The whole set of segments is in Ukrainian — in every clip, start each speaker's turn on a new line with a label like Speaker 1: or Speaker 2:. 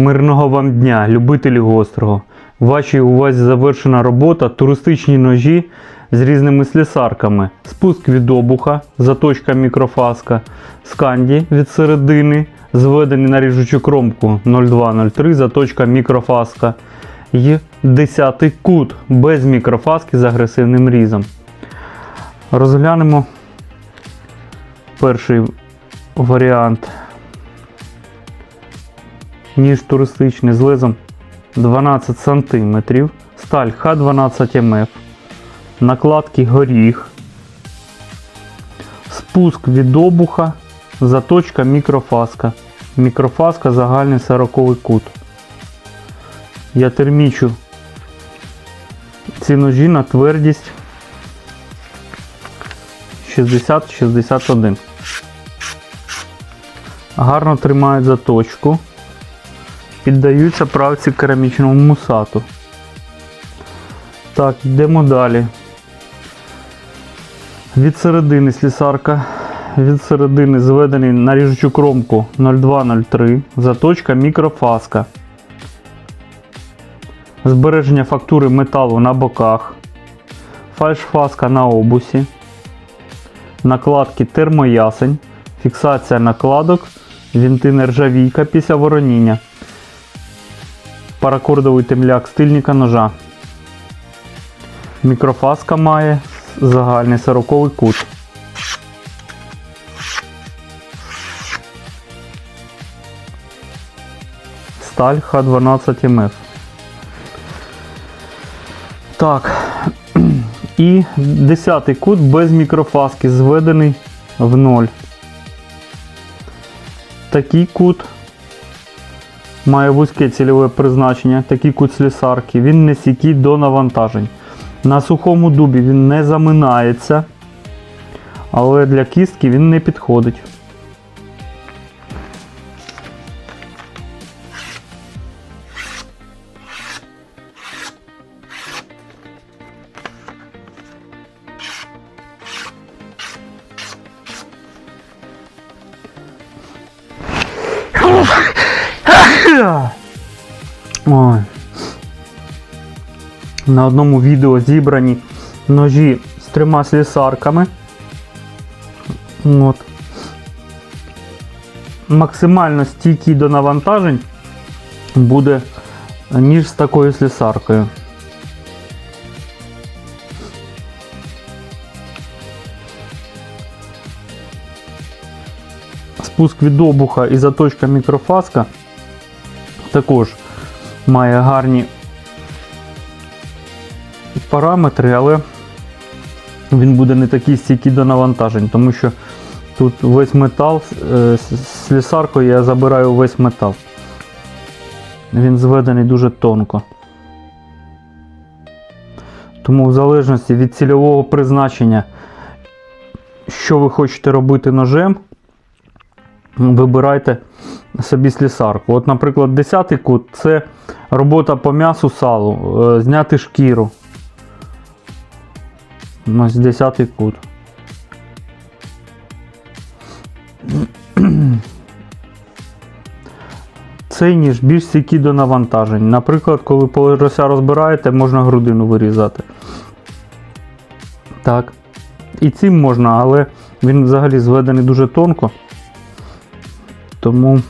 Speaker 1: Мирного вам дня, любителі гострого. Вашій увазі завершена робота туристичні ножі з різними слісарками. Спуск від обуха, заточка мікрофаска, сканді від середини, зведений на ріжучу кромку 0203, заточка мікрофаска. І 10 кут без мікрофаски з агресивним різом. Розглянемо перший варіант ніж туристичний з лезом 12 см, сталь Х12МФ, накладки горіх, спуск від обуха, заточка мікрофаска. Мікрофаска загальний 40 кут. Я термічу ці ножі на твердість 60-61. Гарно тримають заточку піддаються правці керамічному мусату. Так, йдемо далі. Від середини слісарка. Від середини зведений на ріжучу кромку 0203, заточка мікрофаска. Збереження фактури металу на боках. Фальшфаска на обусі. Накладки термоясень. Фіксація накладок. Вінти нержавійка після вороніння паракордовий темляк стильника ножа. Мікрофаска має загальний 40 кут. Сталь Х12МФ. Так. І 10 кут без мікрофаски зведений в ноль. Такий кут має вузьке цільове призначення, такі куцлісарки, він не сікий до навантажень. На сухому дубі він не заминається, але для кістки він не підходить. На одному відео зібрані ножі з трьома слісарками. От. Максимально стійкий до навантажень буде ніж з такою слісаркою. Спуск від обуха і заточка мікрофаска також має гарні параметри, але він буде не такий стійкий до навантажень, тому що тут весь метал, е, з слісаркою я забираю весь метал. Він зведений дуже тонко. Тому в залежності від цільового призначення, що ви хочете робити ножем, вибирайте собі слісарку. От, наприклад, 10 кут це робота по м'ясу салу, е, зняти шкіру. Ось 10 кут. Цей ніж більш стійкий до навантажень. Наприклад, коли порося розбираєте, можна грудину вирізати. Так. І цим можна, але він взагалі зведений дуже тонко. Тому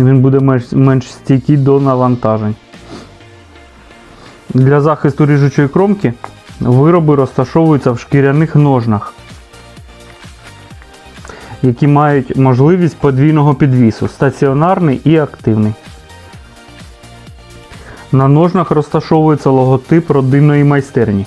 Speaker 1: він буде менш, менш стійкий до навантажень. Для захисту ріжучої кромки вироби розташовуються в шкіряних ножнах, які мають можливість подвійного підвісу стаціонарний і активний. На ножнах розташовується логотип родинної майстерні.